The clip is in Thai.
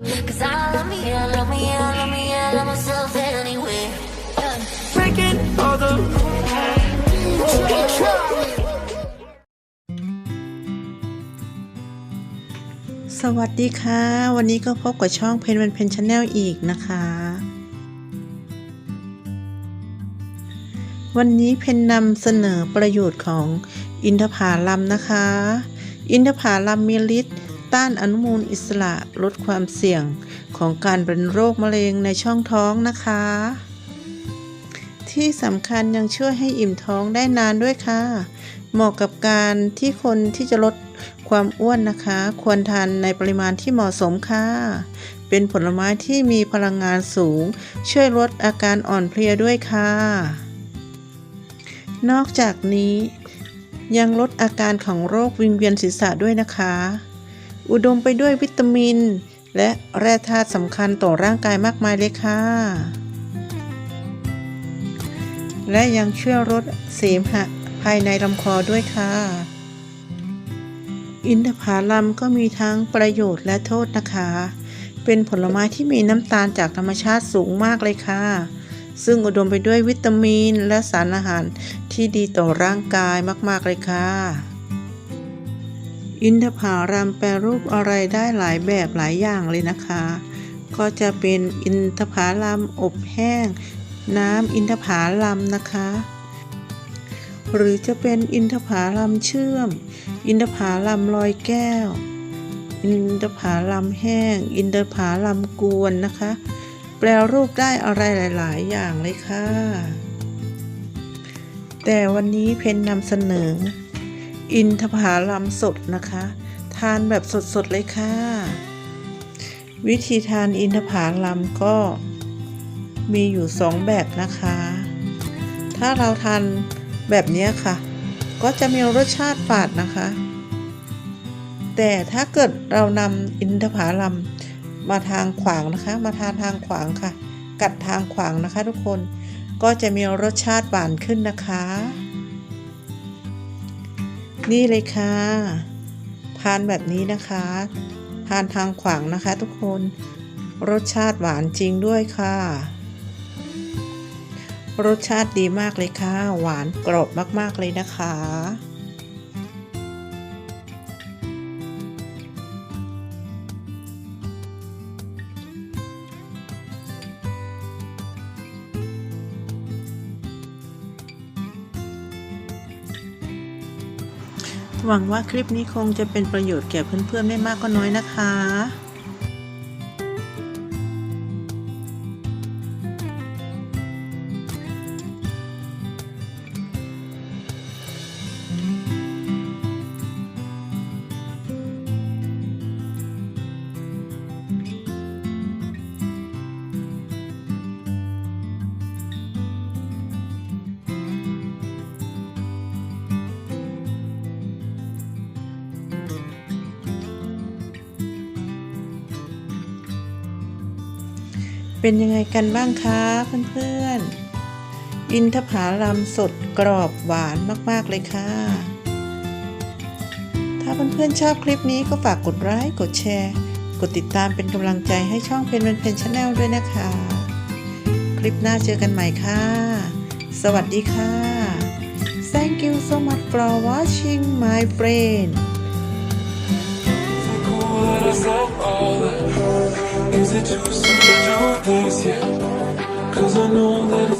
Cause I love me, I love me, I love me, I love myself anyway. Breaking all the rules. สวัสดีค่ะ วันนี้ก็พบกับช่องเพนวันเพนชาแนลอีกนะคะ วันนี้เพนนำเสนอประโยชน์ของอินทผลัมนะคะ อินทผลัมมีฤทธิ์ ต้านอนุมูลอิสระลดความเสี่ยงของการเป็นโรคมะเร็งในช่องท้องนะคะ ที่สำคัญยังช่วยให้อิ่มท้องได้นานด้วยค่ะ เหมาะกับการที่คนที่จะลดความอ้วนนะคะ ควรทานในปริมาณที่เหมาะสมค่ะ เป็นผลไม้ที่มีพลังงานสูง ช่วยลดอาการอ่อนเพลียด้วยค่ะ นอกจากนี้ยังลดอาการของโรควิงเวียนศีรษะด้วยนะคะ อุดมไปด้วยวิตามิน และแร่ธาตุสำคัญต่อร่างกายมากมายเลยค่ะ และยังช่วยลดเสมหะภายในลำคอด้วยค่ะ อินทผลัมก็มีทั้งประโยชน์และโทษนะคะ เป็นผลไม้ที่มีน้ำตาลจากธรรมชาติสูงมากเลยค่ะ ซึ่งอุดมไปด้วยวิตามินและสารอาหารที่ดีต่อร่างกายมาก ๆ เลยค่ะ อินทผลัมแปรรูปอะไรได้หลายแบบหลายอย่างเลยนะคะ ก็จะเป็นอินทผลัมอบแห้ง น้ำอินทผลัมนะคะ หรือจะเป็นอินทผลัมเชื่อม อินทผลัมลอยแก้ว อินทผลัมแห้ง อินทผลัมกวนนะคะ แปลรูปได้อะไรหลาย ๆ อย่างเลยค่ะ แต่วันนี้เพนนำเสนอ อินทผลัมสดนะคะ ทานแบบสดๆเลยค่ะ วิธีทานอินทผลัมก็มีอยู่สองแบบนะคะ ถ้าเราทานแบบนี้ค่ะ ก็จะมีรสชาติฝาดนะคะ แต่ถ้าเกิดเรานำอินทผลัมมาทางขวางนะคะ มาทานทางขวางค่ะ กัดทางขวางนะคะทุกคนก็จะมีรสชาติหวานขึ้นนะคะ นี่เลยค่ะทานแบบนี้นะคะทานทางขวางนะคะทุกคน รสชาติหวานจริงด้วยค่ะ รสชาติดีมากเลยค่ะ หวานกรอบมากๆเลยนะคะ หวังว่าคลิปนี้คงจะเป็นประโยชน์แก่เพื่อนๆไม่มากก็น้อยนะคะ เป็นยังไงกันบ้างคะเพื่อนๆ อินทผาลัมสดกรอบหวานมากๆเลยค่ะ ถ้าเพื่อนๆชอบคลิปนี้ก็ฝากกดไลค์กดแชร์ กดติดตามเป็นกำลังใจให้ช่องเพนเปนเพนชาแนลด้วยนะคะ คลิปหน้าเจอกันใหม่ค่ะ สวัสดีค่ะ Thank you so much for watching my friend Days that you so do this, yeah Cause I know that